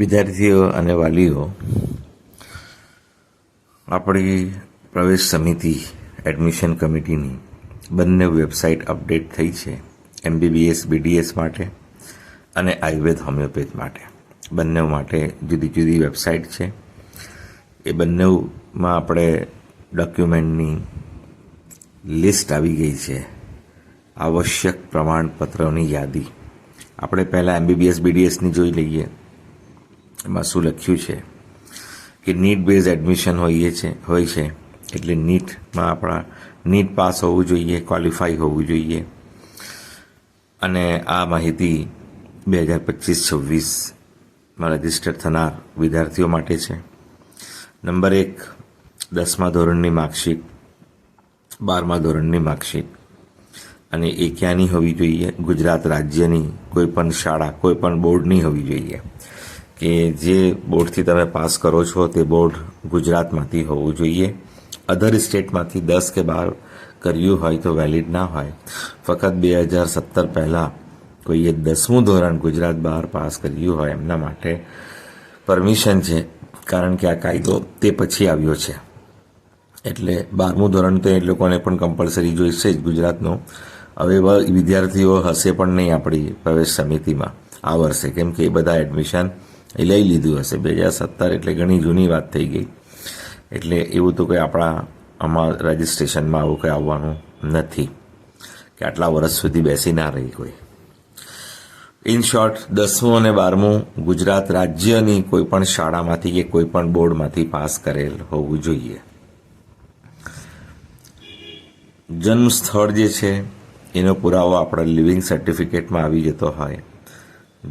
વિદ્યાર્થીઓ અને વાલીઓ, આપણી પ્રવેશ સમિતિ એડમિશન કમિટીની બંને વેબસાઇટ અપડેટ થઈ છે, એમબીબીએસ, બીડીએસ માટે અને આયુર્વેદ હોમિયોપેથ માટે. બંને માટે જુદી જુદી વેબસાઇટ છે. એ બંનેમાં આપણે ડોક્યુમેન્ટની લિસ્ટ આવી ગઈ છે. આવશ્યક પ્રમાણપત્રોની યાદી. આપણે પહેલાં એમબીબીએસ, બીડીએસની જોઈ લઈએ. એમાં શું લખ્યું છે કે નીટ બેઝ એડમિશન હોઈએ છે, હોય છે, એટલે નીટમાં આપણા નીટ પાસ હોવું જોઈએ ક્વોલિફાઈ હોવું જોઈએ. અને આ માહિતી બે હજાર પચીસ છવ્વીસમાં રજિસ્ટર થનાર વિદ્યાર્થીઓ માટે છે. નંબર એક, દસમા ધોરણની માર્કશીટ, બારમા ધોરણની માર્કશીટ. અને એ ક્યાંની હોવી જોઈએ? ગુજરાત રાજ્યની, કોઈ પણ શાળા, કોઈ પણ બોર્ડની હોવી જોઈએ. કે જે બોર્ડથી તમે પાસ કરો છો તે બોર્ડ ગુજરાતમાંથી હોવું જોઈએ. અધર સ્ટેટમાંથી દસ કે બાર કર્યું હોય તો વેલિડ ના હોય. ફક્ત બે હજાર સત્તર પહેલાં કોઈએ દસમું ધોરણ ગુજરાત બહાર પાસ કર્યું હોય એમના માટે પરમિશન છે. કારણ કે આ કાયદો તે પછી આવ્યો છે. એટલે બારમું ધોરણ તો એ લોકોને પણ કમ્પલસરી જોઈશે જ ગુજરાતનું. હવે વિદ્યાર્થીઓ હશે પણ નહીં આપણી પ્રવેશ સમિતિમાં આ વર્ષે. કેમ કે એ બધા એડમિશન એ લઈ લીધું હશે. બે હજાર સત્તર એટલે ઘણી જૂની વાત થઈ ગઈ. એટલે એવું તો કંઈ આપણા આમાં રજિસ્ટ્રેશનમાં આવું કંઈ આવવાનું નથી કે આટલા વર્ષ સુધી બેસી ના રહી કોઈ. ઇન શોર્ટ દસમું અને બારમું ગુજરાત રાજ્યની કોઈ પણ શાળામાંથી કે કોઈ પણ બોર્ડમાંથી પાસ કરેલ હોવું જોઈએ. જન્મ સ્થળ જે છે, એનો પુરાવો આપણા લિવિંગ સર્ટિફિકેટમાં આવી જતો હોય.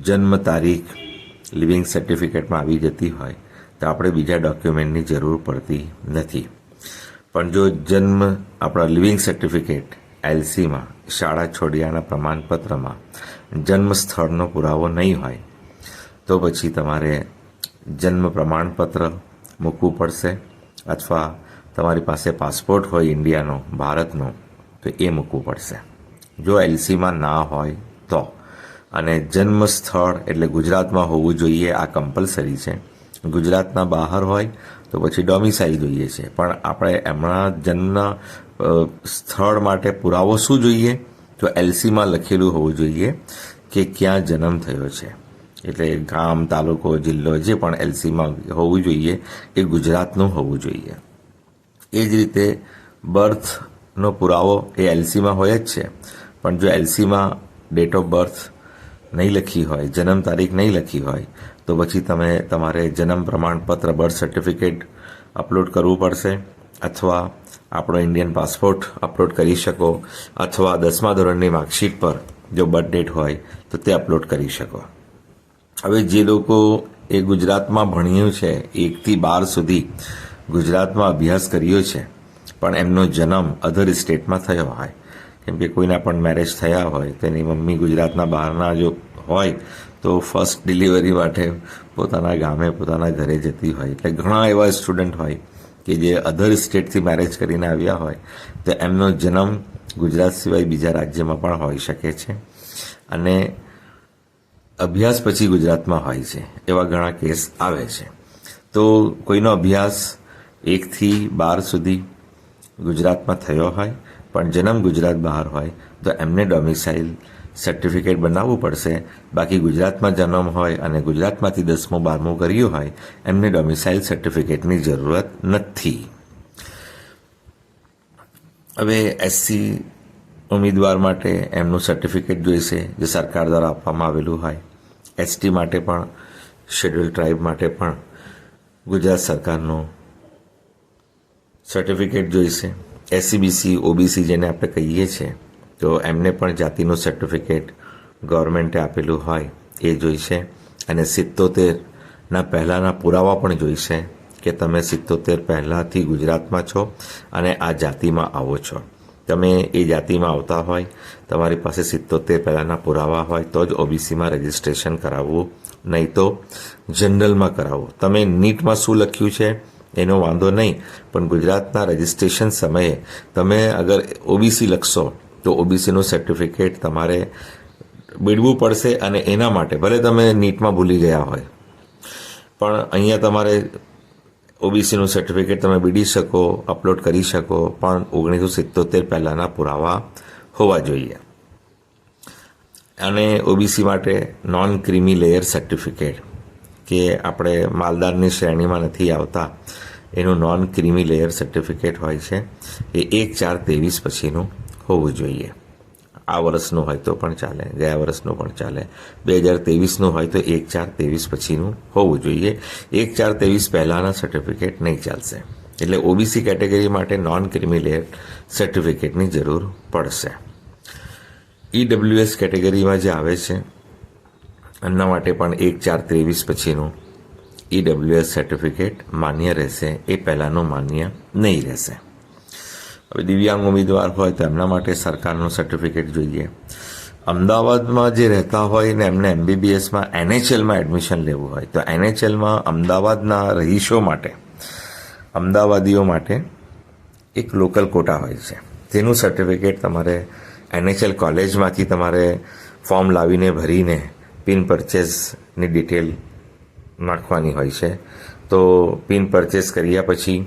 જન્મ તારીખ લિવિંગ સર્ટિફિકેટમાં આવી જતી હોય, તો આપણે બીજા ડોક્યુમેન્ટની જરૂર પડતી નથી. પણ જો જન્મ આપણા લિવિંગ સર્ટિફિકેટ એલસીમાં, શાળા છોડ્યાના પ્રમાણપત્રમાં જન્મ સ્થળનો પુરાવો નહીં હોય, તો પછી તમારે જન્મ પ્રમાણપત્ર મૂકવું પડશે અથવા તમારી પાસે પાસપોર્ટ હોય ઇન્ડિયાનો, ભારતનો, તો એ મૂકવું પડશે. જો એલસીમાં ના હોય તો. અને જન્મ સ્થળ એટલે ગુજરાતમાં હોવું જોઈએ, આ કમ્પલસરી છે. ગુજરાતના બહાર હોય તો પછી ડોમિસાઇલ જોઈએ છે. પણ આપણે એમના જન્મના સ્થળ માટે પુરાવો શું જોઈએ? તો એલસીમાં લખેલું હોવું જોઈએ કે ક્યાં જન્મ થયો છે. એટલે ગામ, તાલુકો, જિલ્લો, જે પણ એલસીમાં હોવું જોઈએ એ ગુજરાતનું હોવું જોઈએ. એ જ રીતે બર્થનો પુરાવો એ એલસીમાં હોય જ છે. પણ જો એલસીમાં ડેટ ઓફ બર્થ નહીં લખી હોય, જન્મ તારીખ નહીં લખી હોય, તો પછી તમે તમારે જન્મ પ્રમાણપત્ર બર્થ સર્ટિફિકેટ અપલોડ કરવું પડશે અથવા આપણો ઇન્ડિયન પાસપોર્ટ અપલોડ કરી શકો અથવા દસમા ધોરણની માર્કશીટ પર જો બર્થ ડેટ હોય, તો તે અપલોડ કરી શકો. હવે જે લોકો એ ગુજરાતમાં ભણ્યું છે એકથી બાર સુધી ગુજરાતમાં અભ્યાસ કર્યો છે, પણ એમનો જન્મ અધર સ્ટેટમાં થયો હોય કેમ કે કોઈના પણ મેરેજ થયા હોય તેની મમ્મી ગુજરાતના બહારના જો હોય, તો ફર્સ્ટ ડિલિવરી માટે પોતાના ગામે, પોતાના ઘરે જતી હોય. એટલે ઘણા એવા સ્ટુડન્ટ હોય કે જે અધર સ્ટેટથી મેરેજ કરીને આવ્યા હોય, તો એમનો જન્મ ગુજરાત સિવાય બીજા રાજ્યમાં પણ હોઈ શકે છે. અને અભ્યાસ પછી ગુજરાતમાં હોય છે, એવા ઘણા કેસ આવે છે. તો કોઈનો અભ્યાસ એકથી બાર સુધી ગુજરાતમાં થયો હોય પણ જન્મ ગુજરાત બહાર હોય, તો એમને ડોમિસાઇલ સર્ટિફિકેટ બનાવવું પડશે. બાકી ગુજરાતમાં જન્મ હોય અને ગુજરાતમાંથી દસમું, બારમું કર્યું હોય, એમને ડોમિસાઇલ સર્ટિફિકેટની જરૂરત નથી. હવે એસસી ઉમેદવાર માટે એમનું સર્ટિફિકેટ જોઈશે, જે સરકાર દ્વારા આપવામાં આવેલું હોય. એસટી માટે પણ શેડ્યુલ ટ્રાઇબ માટે પણ ગુજરાત સરકારનું સર્ટિફિકેટ જોઈશે. એસસીબીસી ઓબીસી જેને આપણે કહીએ છીએ, તો એમને પણ જાતિનું સર્ટિફિકેટ ગવર્મેન્ટે આપેલું હોય એ જોઈશે. અને સિત્તોતેરના પહેલાંના પુરાવા પણ જોઈશે કે તમે સિત્તોતેર પહેલાંથી ગુજરાતમાં છો અને આ જાતિમાં આવો છો. તમે એ જાતિમાં આવતા હોય, તમારી પાસે સિત્તોતેર પહેલાંના પુરાવા હોય, તો જ ઓબીસીમાં રજિસ્ટ્રેશન કરાવવું, નહીં તો જનરલમાં કરાવવું. તમે નીટમાં શું લખ્યું છે? એનો વાંધો નહીં. પણ ગુજરાતના રજિસ્ટ્રેશન સમયે તમે અગર ઓબીસી લખશો, તો ઓબીસીનું સર્ટિફિકેટ તમારે મેળવવું પડશે અને એના માટે, ભલે તમે નીટમાં ભૂલી ગયા હોય. પણ અહીંયા તમારે ઓબીસીનું સર્ટિફિકેટ તમે બીડી શકો અપલોડ કરી શકો, પણ ઓગણીસો સિત્તોતેર પહેલાંના પુરાવા હોવા જોઈએ. અને ઓબીસી માટે નોન ક્રિમી લેયર સર્ટિફિકેટ કે આપણે માલદારની શ્રેણીમાં નથી આવતા, એનું નોન ક્રિમી લેયર સર્ટિફિકેટ હોય છે, એ એક ચાર ત્રેવીસ પછીનું હોવું જોઈએ. આ વર્ષનું હોય તો પણ ચાલે, ગયા વર્ષનું પણ ચાલે. બે હજાર ત્રેવીસનું હોય તો એક ચાર ત્રેવીસ પછીનું હોવું જોઈએ. એક ચાર ત્રેવીસ પહેલાંના સર્ટિફિકેટ નહીં ચાલશે. એટલે ઓબીસી કેટેગરી માટે નોન ક્રિમી લેયર સર્ટિફિકેટની જરૂર પડશે. ઈડબ્લ્યુએસ કેટેગરીમાં જે આવે છે એમના માટે પણ એક ચાર ત્રેવીસ પછીનું ઈડબ્લ્યુએસ સર્ટિફિકેટ માન્ય રહેશે. એ પહેલાંનું માન્ય નહીં રહેશે. હવે દિવ્યાંગ ઉમેદવાર હોય તો એમના માટે સરકારનું સર્ટિફિકેટ જોઈએ. અમદાવાદમાં જે રહેતા હોય ને એમને એમબીબીએસમાં એનએચએલમાં એડમિશન લેવું હોય તો એનએચએલમાં અમદાવાદના રહીશો માટે, અમદાવાદીઓ માટે એક લોકલ કોટા હોય છે. તેનું સર્ટિફિકેટ તમારે એનએચએલ કોલેજમાંથી તમારે ફોર્મ લાવીને ભરીને પિન પરચેઝની ડિટેલ નાખવાની હોય છે. તો પિન પરચેસ કર્યા પછી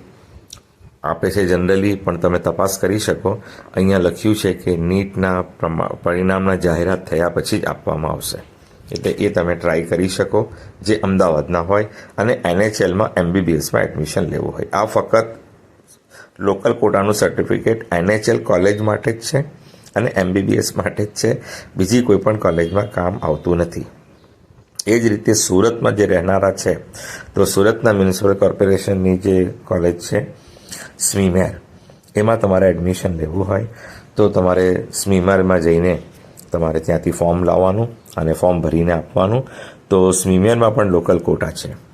આપે છે જનરલી, પણ તમે તપાસ કરી શકો. અહીંયા લખ્યું છે કે નીટના પરિણામના જાહેરાત થયા પછી જ આપવામાં આવશે. એટલે એ તમે ટ્રાય કરી શકો, જે અમદાવાદના હોય, અને એનએચએલમાં એમબીબીએસમાં એડમિશન લેવું હોય. આ ફક્ત લોકલ કોટાનું સર્ટિફિકેટ એનએચએલ કોલેજ માટે જ છે. અને એમબીબીએસ માટે જ છે. બીજી કોઈ પણ કોલેજમાં કામ આવતું નથી. એ જ રીતે સુરતમાં જે રહેનારા છે, તો સુરતના મ્યુનિસિપલ કોર્પોરેશનની જે કોલેજ છે, સ્મીમેર, એમાં તમારે એડમિશન લેવું હોય, તો તમારે સ્મીમેરમાં જઈને તમારે ત્યાંથી ફોર્મ લાવવાનું અને ફોર્મ ભરીને આપવાનું. તો સ્મીમેરમાં પણ લોકલ કોટા છે.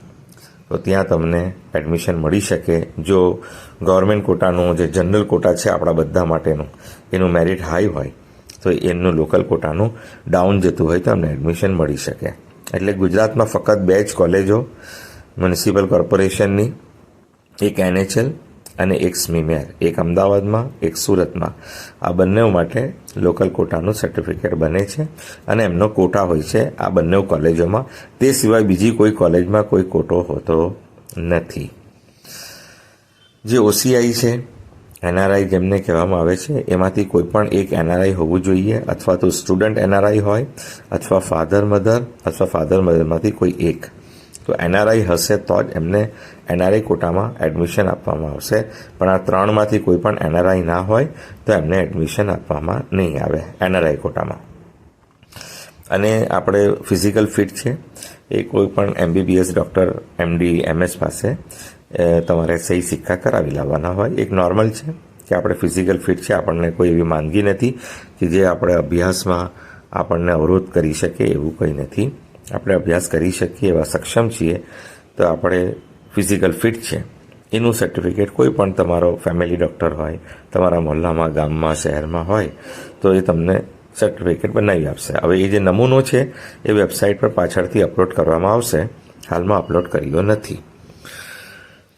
તો ત્યાં તમને એડમિશન મળી શકે. જો ગવર્મેન્ટ કોટાનું જે જનરલ કોટા છે આપણા બધા માટેનું, એનું મેરિટ હાઈ હોય, તો એમનું લોકલ કોટાનું ડાઉન જતું હોય તો અમને એડમિશન મળી શકે. એટલે ગુજરાતમાં ફક્ત બે જ કોલેજો મ્યુનિસિપલ કોર્પોરેશનની એક એનએચએલ અને એક સ્મીમેર, એક અમદાવાદમાં, એક સુરતમાં. આ બંને માટે લોકલ કોટાનું સર્ટિફિકેટ બને છે અને એમનો કોટા હોય છે આ બંને કોલેજોમાં. તે સિવાય બીજી કોઈ કોલેજમાં કોઈ કોટો હોતો નથી. જે ઓસીઆઈ છે એનઆરઆઈ જેમને કહેવામાં આવે છે, એમાંથી કોઈ પણ એક એનઆરઆઈ હોવું જોઈએ અથવા તો સ્ટુડન્ટ એનઆરઆઈ હોય અથવા ફાધર મધર અથવા ફાધર મધરમાંથી કોઈ એક. તો એનઆરઆઈ હશે તો જ એમને એનઆરઆઈ કોટામાં એડમિશન આપવામાં આવશે. પણ આ ત્રણમાંથી કોઈ પણ એનઆરઆઈ ના હોય તો એમને એડમિશન આપવામાં નહીં આવે એનઆરઆઈ કોટામાં. અને આપણે ફિઝિકલ ફિટ છે. એ કોઈ પણ એમબીબીએસ ડૉક્ટર એમડી એમએસ પાસે તમારે સહી સિક્કા કરાવી લાવવાના હોય. એક નોર્મલ છે કે આપણે ફિઝિકલ ફિટ છે, આપણને કોઈ એવી માંદગી નથી કે જે આપણે અભ્યાસમાં આપણને અવરોધ કરી શકે એવું કંઈ નથી. આપણે અભ્યાસ કરી શકીએ એવા સક્ષમ છીએ, તો આપણે ફિઝિકલ ફિટ છે. એનું સર્ટિફિકેટ કોઈ પણ તમારો ફેમિલી ડૉક્ટર હોય, તમારા મોહલ્લામાં, ગામમાં, શહેરમાં હોય, તો એ તમને સર્ટિફિકેટ બનાવી આપશે. હવે એ જે નમૂનો છે, એ વેબસાઇટ પર પાછળથી અપલોડ કરવામાં આવશે. હાલમાં અપલોડ કર્યો નથી.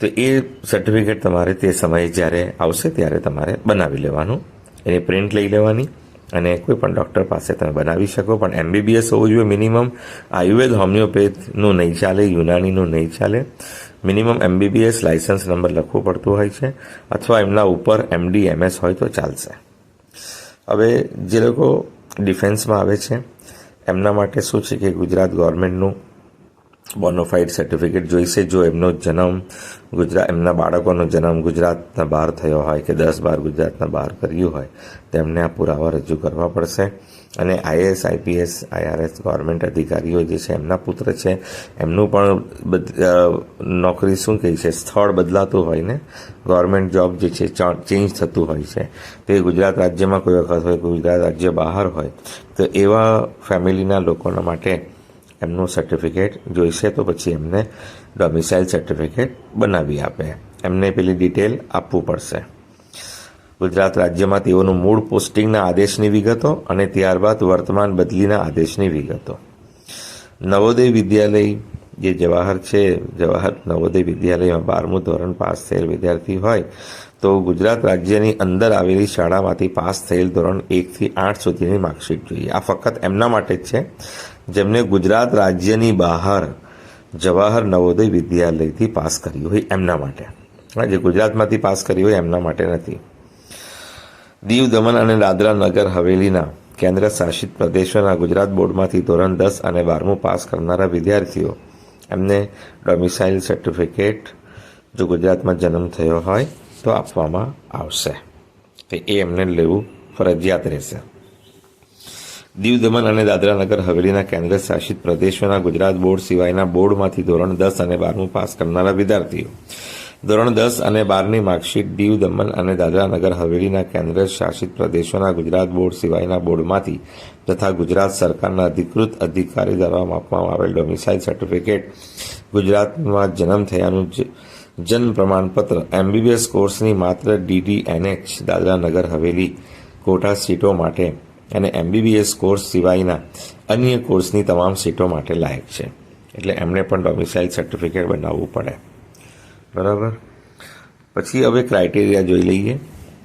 તો એ સર્ટિફિકેટ તમારે તે સમયે જ્યારે આવશે, ત્યારે તમારે બનાવી લેવાનું. એની પ્રિન્ટ લઈ લેવાની. અને કોઈ પણ ડૉક્ટર પાસે તમે બનાવી શકો, પણ એમબીબીએસ હોવું જોઈએ મિનિમમ આયુર્વેદ, હોમિયોપેથનું નહીં ચાલે, યુનાનીનું નહીં ચાલે. મિનિમમ એમબીબીએસ લાઇસન્સ નંબર લખવું પડતું હોય છે, અથવા એમના ઉપર એમડી એમએસ હોય તો ચાલશે. હવે જે લોકો ડિફેન્સમાં આવે છે, એમના માટે શું છે કે ગુજરાત ગવર્મેન્ટનું બોનોફાઇડ સર્ટિફિકેટ જોઈશે. જો એમનો જન્મ ગુજરાત, એમના બાળકોનો જન્મ ગુજરાતના બહાર થયો હોય કે દસ બાર ગુજરાતના બહાર કર્યું હોય, તેમને આ પુરાવા રજૂ કરવા પડશે. અને આઈએએસ આઈપીએસ, આઈઆરએસ ગવર્મેન્ટ અધિકારીઓ જે છે, એમના પુત્ર છે, એમનું પણ નોકરી શું કહે છે? સ્થળ બદલાતું હોય ને, ગવર્મેન્ટ જોબ જે છે ચેન્જ થતું હોય છે. તે ગુજરાત રાજ્યમાં કોઈ વખત હોય ગુજરાત રાજ્ય બહાર હોય, તો એવા ફેમિલીના લોકોના માટે એમનું સર્ટિફિકેટ જોઈશે તો પછી એમને ડોમિસાઇલ સર્ટિફિકેટ બનાવી આપે. એમને પેલી ડિટેલ આપવું પડશે. ગુજરાત રાજ્યમાં તેઓનું મૂળ પોસ્ટિંગના આદેશની વિગતો અને ત્યારબાદ વર્તમાન બદલીના આદેશની વિગતો. નવોદય વિદ્યાલય જે જવાહર છે, જવાહર નવોદય વિદ્યાલયમાં બારમું ધોરણ પાસ થયેલ વિદ્યાર્થી હોય તો ગુજરાત રાજ્યની અંદર આવેલી શાળામાંથી પાસ થયેલ ધોરણ એકથી આઠ સુધીની માર્કશીટ જોઈએ. આ ફક્ત એમના માટે જ છે. જેમને ગુજરાત રાજ્યની બહાર જવાહર નવોદય વિદ્યાલયથી પાસ કર્યું હોય એમના માટે. જે ગુજરાતમાંથી પાસ કર્યું હોય એમના માટે નથી. દીવ દમણ અને દાદરા નગર હવેલીના કેન્દ્ર શાસિત પ્રદેશોના ગુજરાત બોર્ડમાંથી ધોરણ દસ અને બારમું પાસ કરનારા વિદ્યાર્થીઓ એમને ડોમિસાઇલ સર્ટિફિકેટ જો ગુજરાતમાં જન્મ થયો હોય તો આપવામાં આવશે. એ એમને લેવું ફરજિયાત રહેશે. દીવ દમણ અને દાદરા નગર હવેલીના કેન્દ્ર શાસિત પ્રદેશોના ગુજરાત બોર્ડ સિવાયના બોર્ડમાંથી ધોરણ દસ અને બારમું પાસ કરનારા વિદ્યાર્થીઓ. ધોરણ દસ અને બારની માર્કશીટ દીવ દમણ અને દાદરાનગર હવેલીના કેન્દ્ર શાસિત પ્રદેશોના ગુજરાત બોર્ડ સિવાયના બોર્ડમાંથી તથા ગુજરાત સરકારના અધિકૃત અધિકારી દ્વારા આપવામાં આવેલ ડોમિસાઇલ સર્ટિફિકેટ ગુજરાતમાં જન્મ થયાનું જન્મ પ્રમાણપત્ર, એમબીબીએસ કોર્સની માત્ર ડીડીએનએચ દાદરા દાદરાનગર હવેલી, કોટા સીટો માટે અને એમબીબીએસ કોર્સ સિવાયના અન્ય કોર્સની તમામ સીટો માટે લાયક છે. એટલે એમણે પણ ડોમિસાઇલ સર્ટિફિકેટ બનાવવું પડે. બરાબર? પછી હવે ક્રાઇટેરિયા જોઈ લઈએ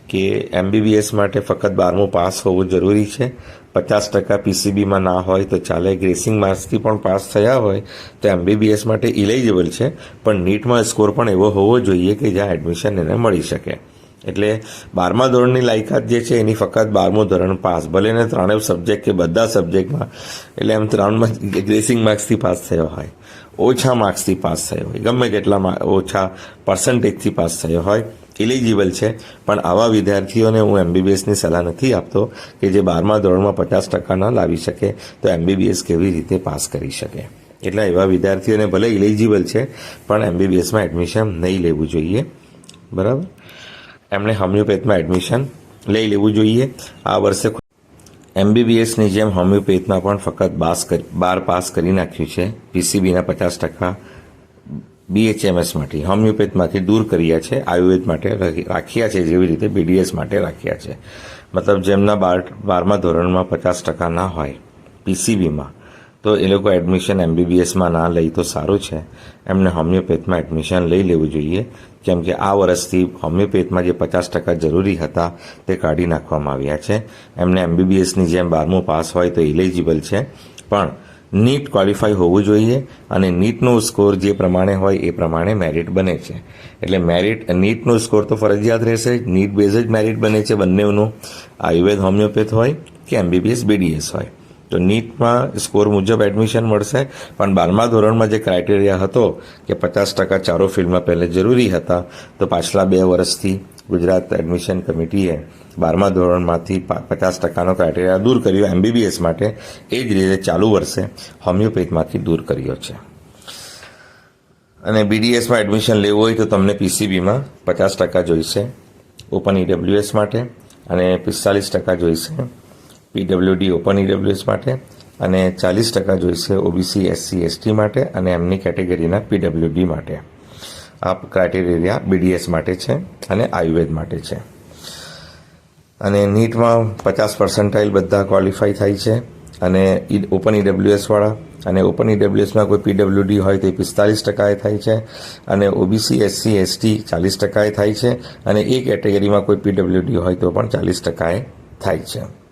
કે એમબીબીએસ માટે ફક્ત બારમું પાસ હોવું જરૂરી છે. પચાસ ટકા પીસીબીમાં ના હોય તો ચાલે. ગ્રેસિંગ માર્ક્સથી પણ પાસ થયા હોય તો એમબીબીએસ માટે ઇલિજિબલ છે. પણ નીટમાં સ્કોર પણ એવો હોવો જોઈએ કે જ્યાં એડમિશન એને મળી શકે. એટલે બારમા ધોરણની લાયકાત જે છે એની ફક્ત બારમું ધોરણ પાસ. ભલે ને ત્રણેય સબ્જેક્ટ કે બધા સબ્જેક્ટમાં એટલે એમ ત્રણમાં ગ્રેસિંગ માર્ક્સથી પાસ થયો હોય. ઓછા માર્ક્સથી પાસ થયો હોય. ગમે તેટલા ઓછા પર્સન્ટેજથી પાસ થયો હોય ઇલિજિબલ છે. પણ આવા વિદ્યાર્થીઓને હું એમબીબીએસની સલાહ નથી આપતો કે જે બારમા ધોરણમાં પચાસ ટકા ન લાવી શકે, તો એમબીબીએસ કેવી રીતે પાસ કરી શકે. એટલે એવા વિદ્યાર્થીઓને ભલે ઇલિજિબલ છે, પણ એમબીબીએસમાં એડમિશન નહીં લેવું જોઈએ. બરાબર? એમણે હોમિયોપેથમાં એડમિશન લઈ લેવું જોઈએ. આ વર્ષે એમબીબીએસની જેમ હોમિયોપેથમાં પણ ફક્ત બાસ કરી બાર પાસ કરી નાખ્યું છે. પીસીબીના પચાસ ટકા બીએચએમએસ માટે, હોમિયોપેથમાંથી દૂર કર્યા છે. આયુર્વેદ માટે રાખ્યા છે, જેવી રીતે બીડીએસ માટે રાખ્યા છે. મતલબ જેમના બાર બારમા ધોરણમાં પચાસ ટકા ના હોય પીસીબીમાં તો એ લોકો એડમિશન એમબીબીએસમાં ના લઈ તો સારું છે. એમને હોમિયોપેથમાં એડમિશન લઈ લેવું જોઈએ. કેમ કે આ વર્ષથી હોમિયોપેથમાં જે પચાસ ટકા જરૂરી હતા તે કાઢી નાખવામાં આવ્યા છે. એમને એમબીબીએસની જેમ બારમું પાસ હોય તો ઇલિજિબલ છે. પણ નીટ ક્વોલિફાય હોવું જોઈએ અને નીટનો સ્કોર જે પ્રમાણે હોય એ પ્રમાણે મેરિટ બને છે. એટલે મેરિટ નીટનો સ્કોર તો ફરજિયાત રહેશે. નીટ બેઝ જ મેરિટ બને છે બંનેનું. આયુર્વેદ હોમિયોપેથ હોય કે એમબીબીએસ બીડીએસ હોય. તો નીટમાં સ્કોર મુજબ એડમિશન મળશે. પણ બારમા ધોરણમાં જે ક્રાઇટેરિયા હતો કે પચાસ ટકા ચારો ફિલ્ડમાં પહેલે જરૂરી હતા, તો પાછલા બે વર્ષથી ગુજરાત એડમિશન કમિટીએ બારમા ધોરણમાંથી પચાસ ટકાનો ક્રાઇટેરિયા દૂર કર્યો. એમબીબીએસ માટે એ જ રીતે ચાલુ વર્ષે હોમિયોપેથમાંથી દૂર કર્યો છે. અને બીડીએસમાં એડમિશન લેવું હોય તો તમને પીસીબીમાં પચાસ ટકા જોઈશે. ઓપન ઈડબ્લ્યુએસ માટે અને પિસ્તાલીસ ટકા જોઈશે. પીડબ્લ્યુડી ઓપન ઈડબ્લ્યુએસ માટે અને ચાલીસ ટકા જોઈશે ઓબીસી, એસસી, એસટી માટે અને એમની કેટેગરીના પીડબ્લ્યુડી માટે. આ ક્રાઇટેરિયા બીડીએસ માટે છે અને આયુર્વેદ માટે છે. અને નીટમાં પચાસ પર્સન્ટાઇલ બધા ક્વોલિફાય થાય છે અને ઓપન ઈડબ્લ્યુએસ વાળા અને ઓપન ઈડબ્લ્યુએસમાં કોઈ પીડબ્લ્યુડી હોય તો એ પિસ્તાલીસ ટકાએ થાય છે અને ઓબીસી, એસસી, એસટી ચાલીસ ટકાએ થાય છે અને એ કેટેગરીમાં કોઈ પીડબ્લ્યુડી હોય તો પણ ચાલીસ ટકાએ થાય છે.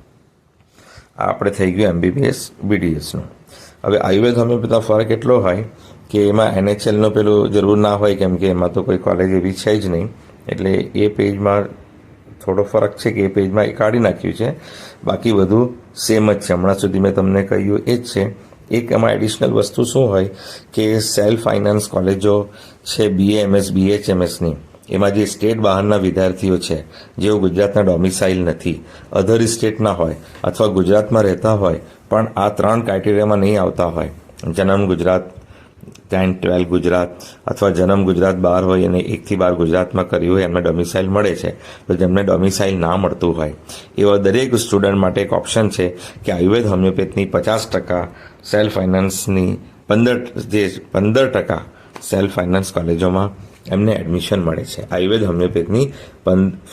આપણે થઈ ગયું એમબીબીએસ બીડીએસનું હવે આયુર્વેદ હોમિયોપેથમાં ફરક એટલો હોય કે એમાં એનએચએલનો પેલું જરૂર ના હોય કેમ કે એમાં તો કોઈ કોલેજ એવી છે જ નહીં. એટલે એ પેજમાં થોડો ફરક છે કે એ પેજમાં એ કાઢી નાખ્યું છે. બાકી બધું સેમ જ છે. હમણાં સુધી મેં તમને કહ્યું એ જ છે. એક એમાં એડિશનલ વસ્તુ શું હોય કે સેલ્ફ ફાઇનાન્સ કોલેજો છે બીએ એમએસ બીએચએમએસની એમાં જે સ્ટેટ બહારના વિદ્યાર્થીઓ છે, જેઓ ગુજરાતના ડોમિસાઇલ નથી અધર સ્ટેટના હોય અથવા ગુજરાતમાં રહેતા હોય, પણ આ ત્રણ ક્રાઇટેરિયામાં નહીં આવતા હોય. જન્મ ગુજરાત ટેન ટ્વેલ્વ ગુજરાત અથવા જન્મ ગુજરાત બહાર હોય અને એકથી બાર ગુજરાતમાં કર્યું હોય, એમને ડોમિસાઇલ મળે છે. તો જેમને ડોમિસાઇલ ના મળતું હોય. એવા દરેક સ્ટુડન્ટ માટે એક ઓપ્શન છે કે આયુર્વેદ હોમિયોપેથની પચાસ ટકા સેલ્ફ ફાઇનાન્સની પંદર, જે પંદર ટકા સેલ્ફ ફાઇનાન્સ કોલેજોમાં એમને એડમિશન મળે છે. આયુર્વેદ હોમિયોપેથની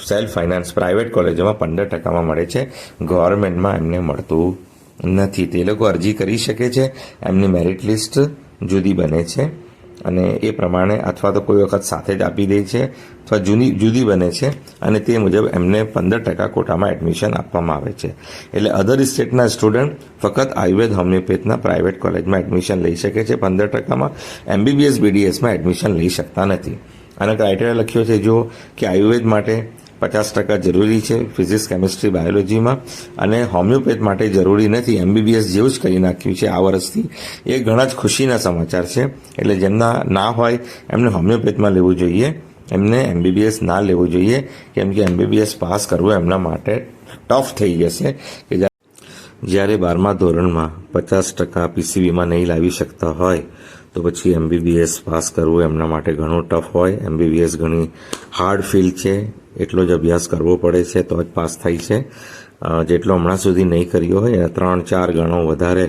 સેલ્ફ ફાઇનાન્સ પ્રાઇવેટ કોલેજોમાં પંદર ટકામાં મળે છે. ગવર્મેન્ટમાં એમને મળતું નથી. તે લોકો અરજી કરી શકે છે. એમની મેરિટ લિસ્ટ જુદી બને છે. અને એ પ્રમાણે અથવા તો કોઈ વખત સાથે જ આપી દે છે અથવા જૂની જુદી બને છે અને તે મુજબ એમને પંદર ટકા કોટામાં એડમિશન આપવામાં આવે છે. એટલે અધર સ્ટેટના સ્ટુડન્ટ ફક્ત આયુર્વેદ હોમિયોપેથના પ્રાઇવેટ કોલેજમાં એડમિશન લઈ શકે છે. પંદર ટકામાં એમબીબીએસ બીડીએસમાં એડમિશન લઈ શકતા નથી. અને ક્રાઇટેરિયા લખ્યો છે જો કે આયુર્વેદ માટે પચાસ ટકા જરૂરી છે ફિઝિક્સ, કેમિસ્ટ્રી, બાયોલોજીમાં. અને હોમિયોપેથ માટે જરૂરી નથી, એમબીબીએસ જેવું જ કરી નાખ્યું છે આ વર્ષથી. એ ઘણા જ ખુશીના સમાચાર છે. એટલે જેમના ના હોય, એમને હોમિયોપેથમાં લેવું જોઈએ. એમને એમબીબીએસ ના લેવું જોઈએ. કેમ કે એમબીબીએસ પાસ કરવું એમના માટે ટફ થઈ જશે કે જ્યારે બારમા ધોરણમાં પચાસ ટકા પીસીબીમાં નહીં લાવી શકતા હોય, તો પછી એમબીબીએસ પાસ કરવું એમના માટે ઘણું ટફ હોય. એમબીબીએસ ઘણી હાર્ડ ફિલ્ડ છે. એટલો જ અભ્યાસ કરવો પડે છે, તો જ પાસ થાય છે. જેટલો હમણાં સુધી નહીં કર્યો હોય, એના ત્રણ ચાર ગણો વધારે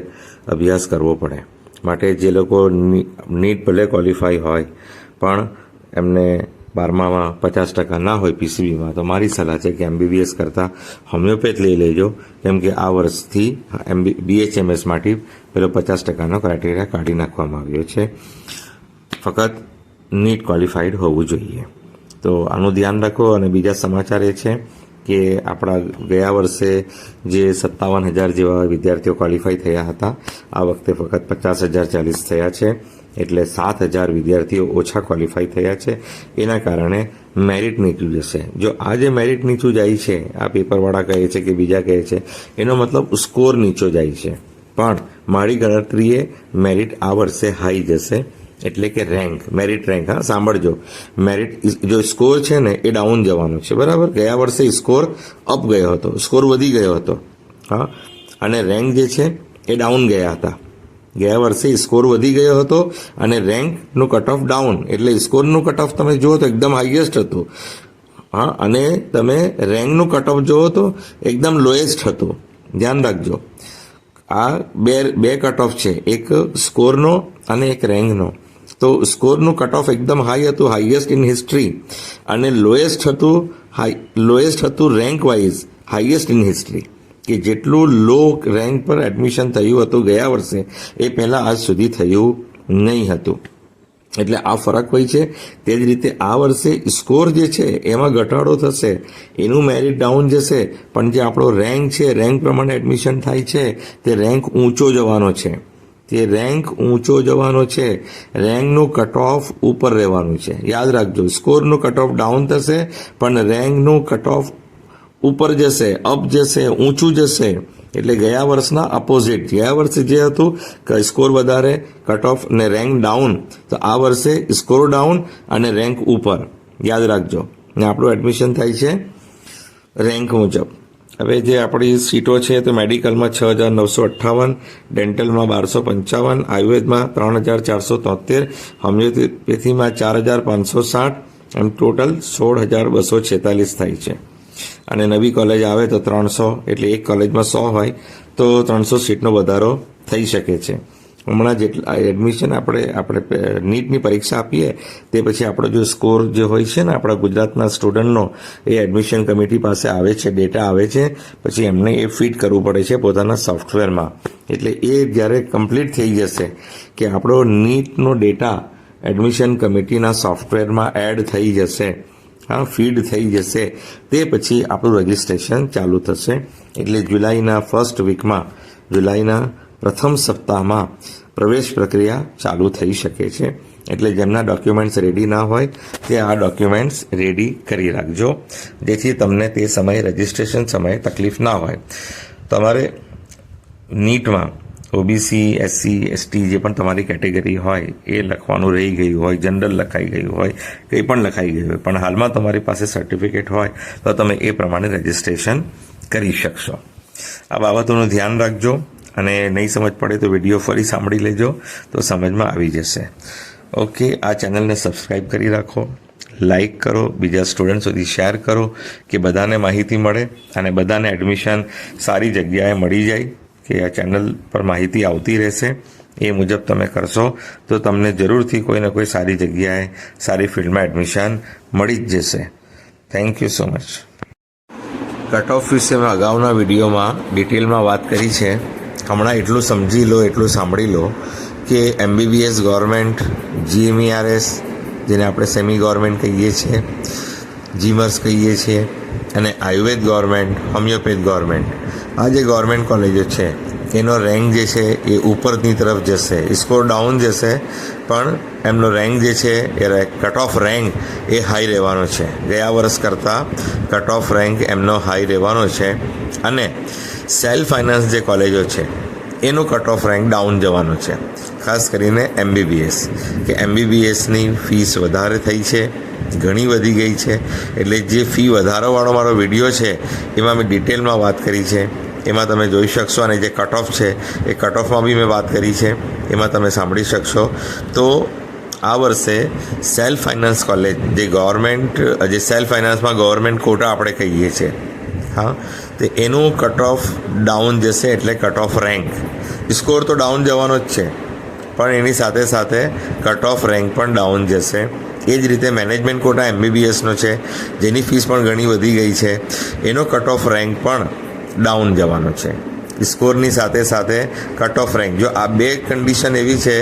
અભ્યાસ કરવો પડે. માટે જે લોકો નીટ ભલે ક્વોલિફાય હોય, પણ એમને બારમામાં પચાસ ટકા ના હોય પીસીબીમાં તો મારી સલાહ છે કે એમબીબીએસ કરતાં હોમિયોપેથ લઈ લેજો. કેમ કે આ વર્ષથી એમબી બીએચએમએસ માટે પેલો પચાસ ટકાનો ક્રાઇટેરિયા કાઢી નાખવામાં આવ્યો છે. ફક્ત નીટ ક્વોલિફાઈડ હોવું જોઈએ. તો આનું ધ્યાન રાખો અને બીજા સમાચાર એ છે કે આપણા ગયા વર્ષે જે સત્તાવન હજાર જેવા વિદ્યાર્થીઓ ક્વોલિફાય થયા હતા, આ વખતે ફક્ત પચાસ હજાર ચાલીસ થયા છે. એટલે સાત હજાર વિદ્યાર્થીઓ ઓછા ક્વોલિફાય થયા છે. એના કારણે મેરિટ નીચું જશે. જો આ જે મેરિટ નીચું જાય છે, આ પેપરવાળા કહે છે કે બીજા કહે છે, એનો મતલબ સ્કોર નીચો જાય છે. પણ મારી ગણતરીએ મેરિટ આ વર્ષે હાઈ જશે. એટલે કે રેન્ક મેરિટ રેન્ક હા, સાંભળજો. મેરિટ જો સ્કોર છે ને, એ ડાઉન જવાનો છે, બરાબર? ગયા વર્ષે સ્કોર અપ ગયો હતો સ્કોર વધી ગયો હતો, હા? અને રેન્ક જે છે, એ ડાઉન ગયા હતા. ગયા વર્ષે સ્કોર વધી ગયો હતો, અને રેન્કનું કટ ઓફ ડાઉન એટલે સ્કોરનું કટ ઓફ તમે જુઓ તો એકદમ હાઈએસ્ટ હતું, હા? અને તમે રેન્કનું કટ ઓફ જુઓ તો એકદમ લોએસ્ટ હતું. ધ્યાન રાખજો. આ બે બે કટ ઓફ છે, એક સ્કોરનો અને એક રેન્કનો તો સ્કોરનું કટ ઓફ એકદમ હાઈ હતું હાઈએસ્ટ ઇન હિસ્ટ્રી અને લોએસ્ટ હતું હાઈ લોએસ્ટ હતું rank wise highest in history કે જેટલું લો રેન્ક પર એડમિશન થયું હતું ગયા વર્ષે, એ પહેલાં આજ સુધી થયું નહીં હતું. એટલે આ ફરક હોય છે. તે જ રીતે આ વર્ષે સ્કોર જે છે, એમાં ઘટાડો થશે. એનું મેરિટ ડાઉન જશે. પણ જે આપણો રેન્ક છે રેન્ક પ્રમાણે એડમિશન થાય છે, તે રેન્ક ઊંચો જવાનો છે. તે રેન્ક ઊંચો જવાનો છે. રેન્કનું કટ ઓફ ઉપર રહેવાનું છે. યાદ રાખજો, સ્કોરનું કટ ઓફ ડાઉન થશે, પણ રેન્કનું કટ ઓફ ઉપર જશે, અપ જશે, ઊંચું જશે. એટલે ગયા વર્ષના અપોઝિટ ગયા વર્ષે જે હતું, કે સ્કોર વધારે કટ ઓફ ને રેન્ક ડાઉન. તો આ વર્ષે સ્કોર ડાઉન અને રેન્ક ઉપર. યાદ રાખજો. ને આપણું એડમિશન થાય છે રેન્ક મુજબ. હવે જે આપણી સીટો છે તો મેડિકલમાં છ હજાર નવસો અઠ્ઠાવન, ડેન્ટલમાં બારસો પંચાવન, આયુર્વેદમાં ત્રણ હજાર ચારસો તોતેર, હોમિયોપેથીમાં ચાર હજાર પાંચસો સાઠ એમ ટોટલ સોળ હજાર બસો છેતાલીસ થાય છે. અને નવી કોલેજ આવે તો ત્રણસો, એટલે એક કોલેજમાં સો હોય તો ત્રણસો સીટનો વધારો થઈ શકે છે. હમણાં જેટલા એડમિશન આપણે આપણે નીટની પરીક્ષા આપીએ, તે પછી આપણો જો સ્કોર જે હોય છે ને આપણા ગુજરાતના સ્ટુડન્ટનો એ એડમિશન કમિટી પાસે આવે છે ડેટા આવે છે, પછી એમને એ ફિટ કરવું પડે છે પોતાના સોફ્ટવેરમાં એટલે એ જ્યારે કમ્પ્લીટ થઈ જશે કે આપણો નીટનો ડેટા એડમિશન કમિટીના સોફ્ટવેરમાં એડ થઈ જશે, હા ફીડ થઈ જશે, તે પછી આપણું રજિસ્ટ્રેશન ચાલુ થશે. એટલે જુલાઈના ફર્સ્ટ વીકમાં જુલાઈના પ્રથમ સપ્તાહમાં પ્રવેશ પ્રક્રિયા ચાલુ થઈ શકે છે. એટલે જેમના ડોક્યુમેન્ટ્સ રેડી ના હોય, તે આ ડોક્યુમેન્ટ્સ રેડી કરી રાખજો. જેથી તમને તે સમયે રજિસ્ટ્રેશન સમયે તકલીફ ના હોય. તમારે નીટમાં ઓબીસી એસસી એસટી જે પણ તમારી કેટેગરી હોય, એ લખવાનું રહી ગયું હોય જનરલ લખાઈ ગયું હોય, કંઈ પણ લખાઈ ગયું હોય. પણ હાલમાં તમારી પાસે સર્ટિફિકેટ હોય, તો તમે એ પ્રમાણે રજિસ્ટ્રેશન કરી શકશો. આ બાબતોનું ધ્યાન રાખજો. અને નહીં સમજ પડે તો વીડિયો ફરી સાંભળી લેજો તો સમજમાં આવી જશે. ઓકે આ ચેનલને સબસ્ક્રાઈબ કરી રાખો લાઈક કરો, બીજા સ્ટુડન્ટ સુધી શેર કરો કે બધાને માહિતી મળે અને બધાને એડમિશન સારી જગ્યાએ મળી જાય કે આ ચેનલ પર માહિતી આવતી રહેશે. એ મુજબ તમે કરશો તો તમને જરૂરથી કોઈને કોઈ સારી જગ્યાએ, સારી ફિલ્ડમાં એડમિશન મળી જ જશે. Thank you so much cut off વિશે મેં અગાઉના વિડીયોમાં ડિટેલમાં વાત કરી છે. હમણાં એટલું સમજી લો, એટલું સાંભળી લો કે એમબીબીએસ ગવર્મેન્ટ જીએમઈઆરએસ જેને આપણે સેમી ગવર્મેન્ટ કહીએ છીએ જીમર્સ કહીએ છીએ, અને આયુર્વેદ ગવર્મેન્ટ હોમિયોપેથ ગવર્મેન્ટ આ જે ગવર્મેન્ટ કોલેજો છે, એનો રેન્ક જે છે એ ઉપરની તરફ જશે. સ્કોર ડાઉન જશે, પણ એમનો રેન્ક જે છે, એ કટ ઓફ રેન્ક એ હાઈ રહેવાનો છે. ગયા વર્ષ કરતાં કટ ઓફ રેન્ક એમનો હાઈ રહેવાનો છે. અને સેલ્ફ ફાઇનાન્સ જે કોલેજો છે એનો કટ ઓફ રેન્ક ડાઉન જવાનો છે. ખાસ કરીને એમબીબીએસ કે એમબીબીએસની ફીસ વધારે થઈ છે, ઘણી વધી ગઈ છે. એટલે જે ફી વધારોવાળો મારો વીડિયો છે, એમાં મેં ડિટેલમાં વાત કરી છે. એમાં તમે જોઈ શકશો અને જે કટ ઓફ છે, એ કટ ઓફમાં બી મેં વાત કરી છે. એમાં તમે સાંભળી શકશો. તો આ વર્ષે સેલ્ફ ફાઇનાન્સ કોલેજ જે ગવર્મેન્ટ જે સેલ્ફ ફાઇનાન્સમાં ગવર્મેન્ટ કોટા આપણે કહીએ છીએ. હા? તો એનું કટ ઓફ ડાઉન જશે એટલે કટ ઓફ રેન્ક સ્કોર તો ડાઉન જવાનો જ છે, પણ એની સાથે સાથે કટ ઓફ રેન્ક પણ ડાઉન જશે. એ જ રીતે મેનેજમેન્ટ કોટા એમબીબીએસનો છે, જેની ફીસ પણ ઘણી વધી ગઈ છે. એનો કટ ઓફ રેન્ક પણ ડાઉન જવાનો છે. સ્કોરની સાથે સાથે કટ ઓફ રેન્ક જો આ બે કન્ડિશન એવી છે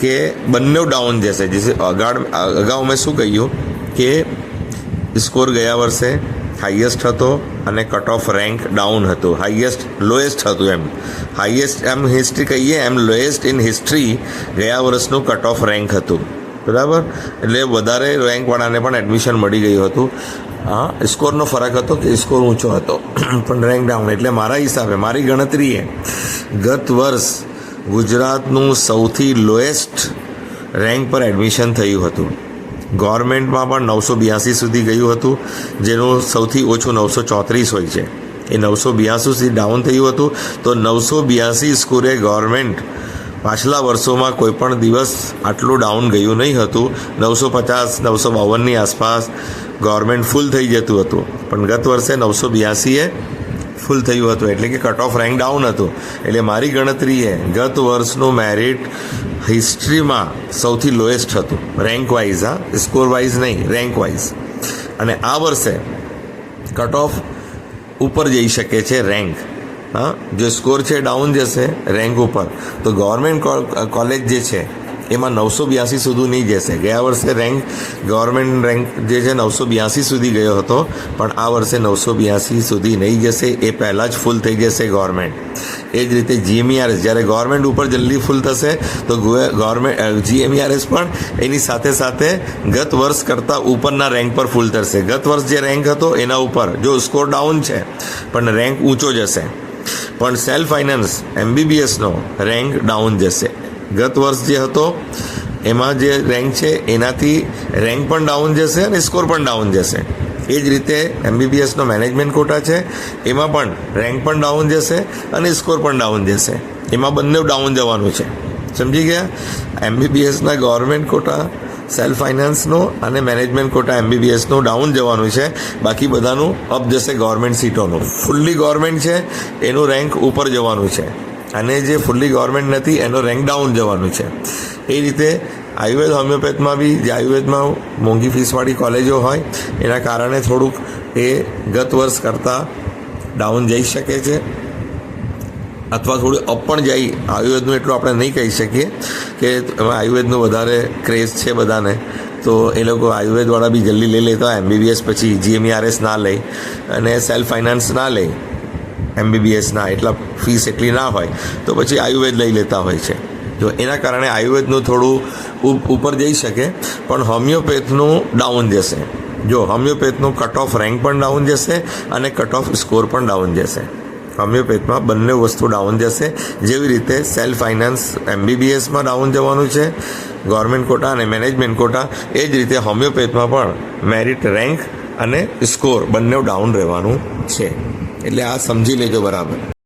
કે બંને ડાઉન જશે. જે અગાડ, અગાઉ મેં શું કહ્યું? કે સ્કોર ગયા વર્ષે હાઈએસ્ટ હતો અને કટ ઓફ રેન્ક ડાઉન હતું. હાઈએસ્ટ લોએસ્ટ હતું એમ. હાઈએસ્ટ એમ હિસ્ટ્રી કહીએ, એમ લોએસ્ટ ઇન હિસ્ટ્રી ગયા વર્ષનું કટ ઓફ રેન્ક હતું. બરાબર? એટલે વધારે રેન્કવાળાને પણ એડમિશન મળી ગયું હતું. હા સ્કોરનો ફરક હતો કે સ્કોર ઊંચો હતો. પણ રેન્ક ડાઉન એટલે મારા હિસાબે, મારી ગણતરીએ ગત વર્ષ ગુજરાતનું સૌથી લોએસ્ટ રેન્ક પર એડમિશન થયું હતું. ગવર્મેન્ટમાં પણ નવસો બ્યાસી સુધી ગયું હતું, જેનું સૌથી ઓછું નવસો ચોત્રીસ હોય છે. એ નવસો બ્યાસી સુધી ડાઉન થયું હતું, તો નવસો બ્યાસી સ્કોરે ગવર્મેન્ટ પાછલા વર્ષોમાં કોઈ પણ દિવસ આટલું ડાઉન ગયું નહીં હતું. નવસો પચાસ, નવસો બાવનની આસપાસ ગવર્મેન્ટ ફૂલ થઈ જતું હતું. પણ ગત વર્ષે નવસો બ્યાસીએ ફૂલ થયું હતું. એટલે કે કટ ઓફ રેન્ક ડાઉન હતું. એટલે મારી ગણતરીએ ગત વર્ષનું મેરિટ હિસ્ટ્રીમાં સૌથી લોએસ્ટ હતું. રેન્ક વાઇઝ હા? સ્કોર વાઇઝ નહીં રેન્ક વાઇઝ અને આ વર્ષે કટ ઓફ ઉપર જઈ શકે છે રેન્ક હા? જો સ્કોર છે ડાઉન જશે રેન્ક ઉપર. તો ગવર્મેન્ટ કોલેજ જે છે એમાં નવસો બ્યાસી સુધી નહીં જશે ગયા વર્ષે રેન્ક ગવર્મેન્ટ રેન્ક જે છે નવસો બ્યાસી સુધી ગયો હતો, પણ આ વર્ષે નવસો બ્યાસી સુધી નહીં જશે એ પહેલાં જ ફૂલ થઈ જશે ગવર્મેન્ટ એ જ રીતે જીએમઈઆરએસ જ્યારે ગવર્મેન્ટ ઉપર જલ્દી ફૂલ થશે, તો ગવર્મેન્ટ જીએમઈઆરએસ પણ એની સાથે સાથે ગત વર્ષ કરતાં ઉપરના રેન્ક પર ફૂલ થશે. ગત વર્ષ જે રેન્ક હતો, એના ઉપર. જો સ્કોર ડાઉન છે, પણ રેન્ક ઊંચો જશે. પણ સેલ્ફ ફાઇનાન્સ એમબીબીએસનો રેન્ક ડાઉન જશે. ગત વર્ષ જે હતો, એમાં જે રેન્ક છે, એનાથી રેન્ક પણ ડાઉન જશે અને સ્કોર પણ ડાઉન જશે. એ જ રીતે એમબીબીએસનો મેનેજમેન્ટ કોટા છે, એમાં પણ રેન્ક પણ ડાઉન જશે અને સ્કોર પણ ડાઉન જશે. એમાં બંને ડાઉન જવાનું છે. સમજી ગયા? એમબીબીએસના ગવર્મેન્ટ કોટા સેલ્ફ ફાઇનાન્સનો અને મેનેજમેન્ટ કોટા એમબીબીએસનું ડાઉન જવાનું છે. બાકી બધાનું અપ જશે ગવર્મેન્ટ સીટોનું. ફૂલ્લી ગવર્મેન્ટ છે, એનું રેન્ક ઉપર જવાનું છે. અને જે ફૂલ્લી ગવર્મેન્ટ નથી, એનો રેન્ક ડાઉન જવાનું છે. એ રીતે આયુર્વેદ હોમિયોપેથમાં બી, જે આયુર્વેદમાં મોંઘી ફીસવાળી કોલેજો હોય, એના કારણે થોડુંક એ ગત વર્ષ કરતાં ડાઉન જઈ શકે છે. અથવા થોડું અપ પણ જાય. આયુર્વેદનું એટલું આપણે નહીં કહી શકીએ કે એમાં આયુર્વેદનું વધારે ક્રેઝ છે બધાને. તો એ લોકો આયુર્વેદવાળા બી જલ્દી લઈ લેતા એમબીબીએસ પછી જીએમઈઆરએસ ના લે અને સેલ્ફ ફાઇનાન્સ ના લે. એમબીબીએસના એટલા ફીસ એટલી ના હોય, તો પછી આયુર્વેદ લઈ લેતા હોય છે. જો એના કારણે આયુર્વેદનું થોડું ઉપર જઈ શકે, પણ હોમિયોપેથનું ડાઉન જશે. જો હોમિયોપેથનું કટ ઓફ રેન્ક પણ ડાઉન જશે અને કટ ઓફ સ્કોર પણ ડાઉન જશે. હોમિયોપેથમાં બંને વસ્તુ ડાઉન જશે. જેવી રીતે સેલ્ફ ફાઇનાન્સ એમબીબીએસમાં ડાઉન જવાનું છે ગવર્મેન્ટ કોટા અને મેનેજમેન્ટ કોટા એ જ રીતે હોમિયોપેથમાં પણ મેરિટ રેન્ક અને સ્કોર બંને ડાઉન રહેવાનું છે. એટલે આ સમજી લેજો બરાબર.